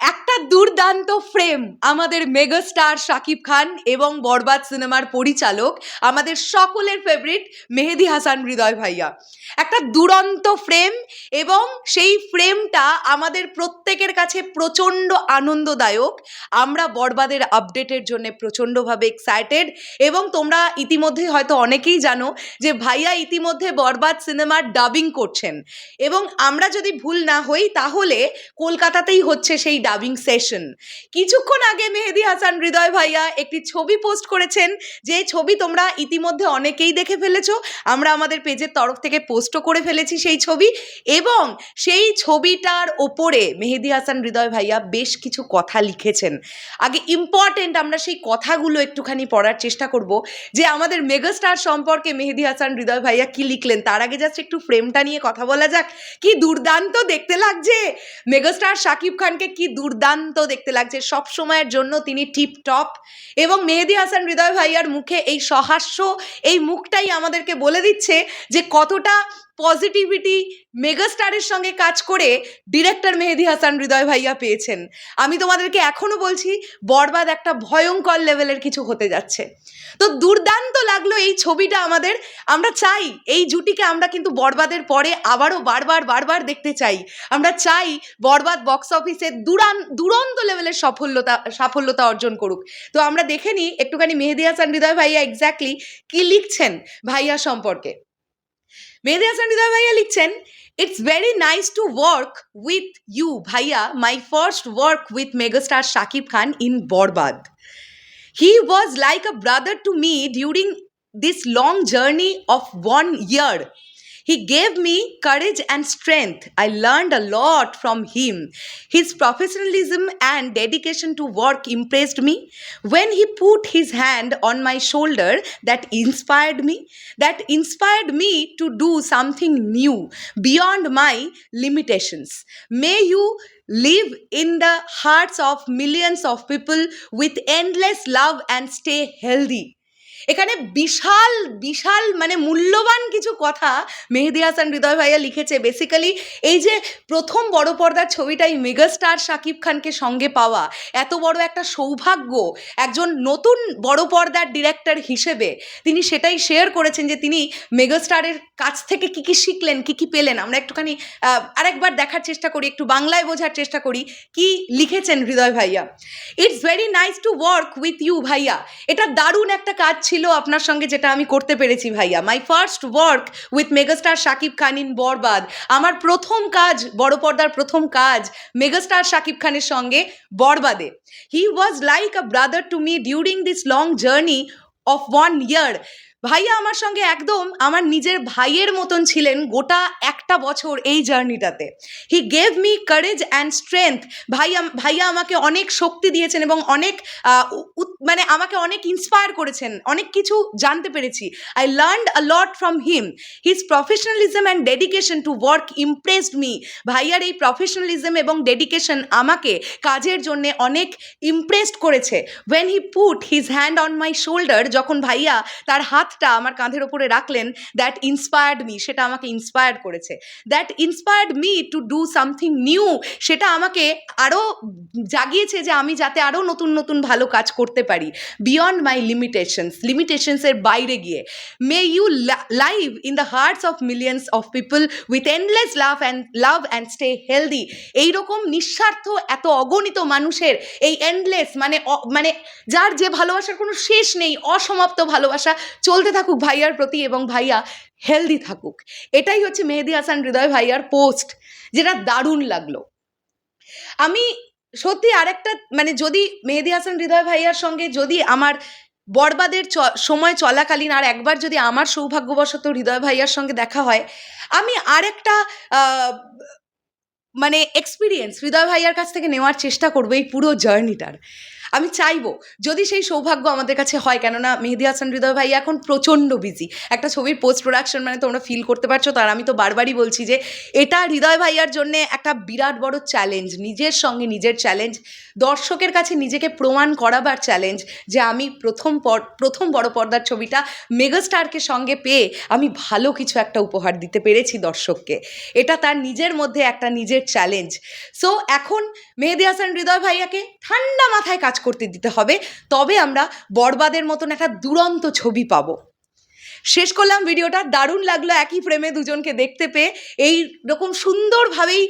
একটা দুর্দান্ত ফ্রেম আমাদের মেগাস্টার শাকিব খান এবং বরবাদ সিনেমার পরিচালক, আমাদের সকলের ফেভারিট মেহেদি হাসান হৃদয় ভাইয়া। একটা দুরন্ত ফ্রেম এবং সেই ফ্রেমটা আমাদের প্রত্যেকের কাছে প্রচণ্ড আনন্দদায়ক। আমরা বরবাদের আপডেটের জন্য প্রচণ্ডভাবে এক্সাইটেড এবং তোমরা ইতিমধ্যে হয়তো অনেকেই জানো যে ভাইয়া ইতিমধ্যে বরবাদ সিনেমার ডাবিং করছেন। এবং আমরা যদি ভুল না হই, তাহলে কলকাতাতেই হচ্ছে সেই ডাবিং সেশন কিছুক্ষণ আগে মেহেদি হাসান হৃদয় ভাইয়া একটি ছবি পোস্ট করেছেন, যে ছবি তোমরা ইতিমধ্যে অনেকেই দেখে ফেলেছো। আমরা আমাদের পেজের তরফ থেকে পোস্টও করে ফেলেছি সেই ছবি। এবং সেই ছবিটার ওপরে মেহেদি হাসান হৃদয় ভাইয়া বেশ কিছু কথা লিখেছেন। আগে ইম্পর্টেন্ট আমরা সেই কথাগুলো একটুখানি পড়ার চেষ্টা করব, যে আমাদের মেগাস্টার সম্পর্কে মেহেদি হাসান হৃদয় ভাইয়া কি লিখলেন। তার আগে জাস্ট একটু ফ্রেমটা নিয়ে কথা বলা যাক। কি দুর্দান্ত দেখতে লাগছে! মেগাস্টার শাকিব খানকে কি দুর্দান্ত দেখতে লাগছে। সব সময়ের জন্য তিনি টিপ টপ এবং মেহেদি হাসান হৃদয় ভাইয়ার মুখে এই সহাস্য, এই মুখটাই আমাদেরকে বলে দিচ্ছে যে কতটা পজিটিভিটি মেগাস্টারের সঙ্গে কাজ করে ডিরেক্টর মেহেদি হাসান হৃদয় ভাইয়া পেয়েছেন। আমি তোমাদেরকে এখনও বলছি, বরবাদ একটা ভয়ঙ্কর লেভেলের কিছু হতে যাচ্ছে। তো দুর্দান্ত লাগল এই ছবিটা আমাদের। আমরা চাই এই জুটিকে আমরা কিন্তু বরবাদের পরে আবারও বারবার বারবার দেখতে চাই। আমরা চাই বরবাদ বক্স অফিসে দুরান, দুরন্ত লেভেলের সফলতা সাফল্যতা অর্জন করুক। তো আমরা দেখে নিই একটুখানি মেহেদি হাসান হৃদয় ভাইয়া এক্স্যাক্টলি কি লিখছেন ভাইয়া সম্পর্কে। মেহেদি হাসান হৃদয় ভাইয়া লিখছেন it's very nice to work with you ভাইয়া my first work with megastar Shakib Khan in Borbaad he was like a brother to me during this long journey of one year. He gave me courage and strength. I learned a lot from him. His professionalism and dedication to work impressed me. When he put his hand on my shoulder, that inspired me. That inspired me to do something new beyond my limitations. May you live in the hearts of millions of people with endless love and stay healthy. এখানে বিশাল বিশাল মানে মূল্যবান কিছু কথা মেহেদি হাসান হৃদয় ভাইয়া লিখেছে। Basically এই যে প্রথম বড় পর্দার ছবিটাই মেগাস্টার শাকিব খানকে সঙ্গে পাওয়া, এত বড় একটা সৌভাগ্য একজন নতুন বড় পর্দার ডিরেক্টর হিসেবে তিনি সেটাই শেয়ার করেছেন যে তিনি মেগাস্টারের কাছ থেকে কি কি শিখলেন, কি কি পেলেন। আমরা একটুখানি আরেকবার দেখার চেষ্টা করি, একটু বাংলায় বোঝার চেষ্টা করি কি লিখেছেন হৃদয় ভাইয়া। It's very nice to work with you ভাইয়া। এটা দারুণ একটা কাজ ছিল। আপনার সঙ্গে যেটা আমি করতে পেরেছি, ভাইয়া। My first work with megastar Shakib Khan in Borbaad আমার প্রথম কাজ, বড় পর্দার প্রথম কাজ মেগাস্টার শাকিব খানের সঙ্গে বরবাদে he was like a brother to me during this long journey of one year ভাইয়া আমার সঙ্গে একদম আমার নিজের ভাইয়ের মতন ছিলেন গোটা একটা বছর এই জার্নিটাতে। He gave me courage and strength ভাইয়া ভাইয়া আমাকে অনেক শক্তি দিয়েছেন এবং অনেক মানে আমাকে অনেক ইন্সপায়ার করেছেন। অনেক কিছু জানতে পেরেছি। I learned a lot from him his professionalism and dedication to work impressed me ভাইয়ার এই প্রফেশনালিজম এবং ডেডিকেশন আমাকে কাজের জন্যে অনেক ইমপ্রেসড করেছে। When he put his hand on my shoulder যখন ভাইয়া তার হাতটা আমার কাঁধের ওপরে রাখলেন দ্যাট ইন্সপায়ার্ড মি সেটা আমাকে ইন্সপায়ার করেছে। That inspired me to do something new সেটা আমাকে আরও জাগিয়েছে যে আমি যাতে আরও নতুন নতুন ভালো কাজ করতে পারি বিয়ন্ড মাই লিমিটেশনস লিমিটেশনসের বাইরে গিয়ে। May you live in the hearts of millions of people with endless love and love and stay healthy এইরকম নিঃস্বার্থ, এত অগণিত মানুষের এই এন্ডলেস মানে মানে যার যে ভালোবাসার কোনো শেষ নেই, অসমাপ্ত ভালোবাসা চলতে থাকুক ভাইয়ার প্রতি এবং ভাইয়া হেলদি থাকুক। এটাই হচ্ছে মেহেদি হাসান হৃদয় ভাইয়ার পোস্ট যেটা দারুণ লাগল। আমি সত্যি আরেকটা মানে যদি মেহেদি হাসান হৃদয় ভাইয়ার সঙ্গে যদি আমার বরবাদের সময় চলাকালীন আর একবার যদি আমার সৌভাগ্যবশত হৃদয় ভাইয়ার সঙ্গে দেখা হয়, আমি আরেকটা মানে এক্সপিরিয়েন্স হৃদয় ভাইয়ার কাছ থেকে নেওয়ার চেষ্টা করব এই পুরো জার্নিটার আমি চাইব যদি সেই সৌভাগ্য আমাদের কাছে হয়, কেননা মেহেদি হাসান হৃদয় ভাই এখন প্রচণ্ড বিজি একটা ছবির পোস্ট প্রোডাকশন মানে তোমরা ফিল করতে পারছ, তার আমি তো বারবারই বলছি যে এটা হৃদয় ভাইয়ার জন্যে একটা বিরাট বড় চ্যালেঞ্জ নিজের সঙ্গে নিজের চ্যালেঞ্জ দর্শকের কাছে নিজেকে প্রমাণ করাবার চ্যালেঞ্জ যে আমি প্রথম পর, প্রথম বড় পর্দার ছবিটা মেগাস্টারকে সঙ্গে পেয়ে আমি ভালো কিছু একটা উপহার দিতে পেরেছি দর্শককে। এটা তার নিজের মধ্যে একটা নিজের চ্যালেঞ্জ সো এখন মেহেদি হাসান হৃদয় ভাইয়াকে ঠান্ডা মাথায় কাজ করতে দিতে হবে, তবে আমরা বরবাদের মতন একটা দুরন্ত ছবি পাবো। শেষ করলাম ভিডিওটা, দারুণ লাগল একই ফ্রেমে দুজনকে দেখতে পেয়ে। এই রকম সুন্দরভাবেই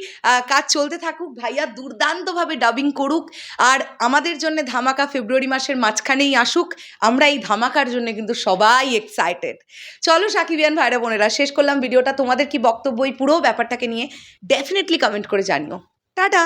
কাজ চলতে থাকুক, ভাইয়া দুর্দান্তভাবে ডাবিং করুক, আর আমাদের জন্য ধামাকা ফেব্রুয়ারি মাসের মাঝখানেই আসুক, আমরা এই ধামাকার জন্য কিন্তু সবাই এক্সাইটেড চলো সাকিবিয়ান ভাইরা বোনেরা, শেষ করলাম ভিডিওটা। তোমাদের কি বক্তব্য এই পুরো ব্যাপারটাকে নিয়ে ডেফিনেটলি কমেন্ট করে জানিও। টাটা!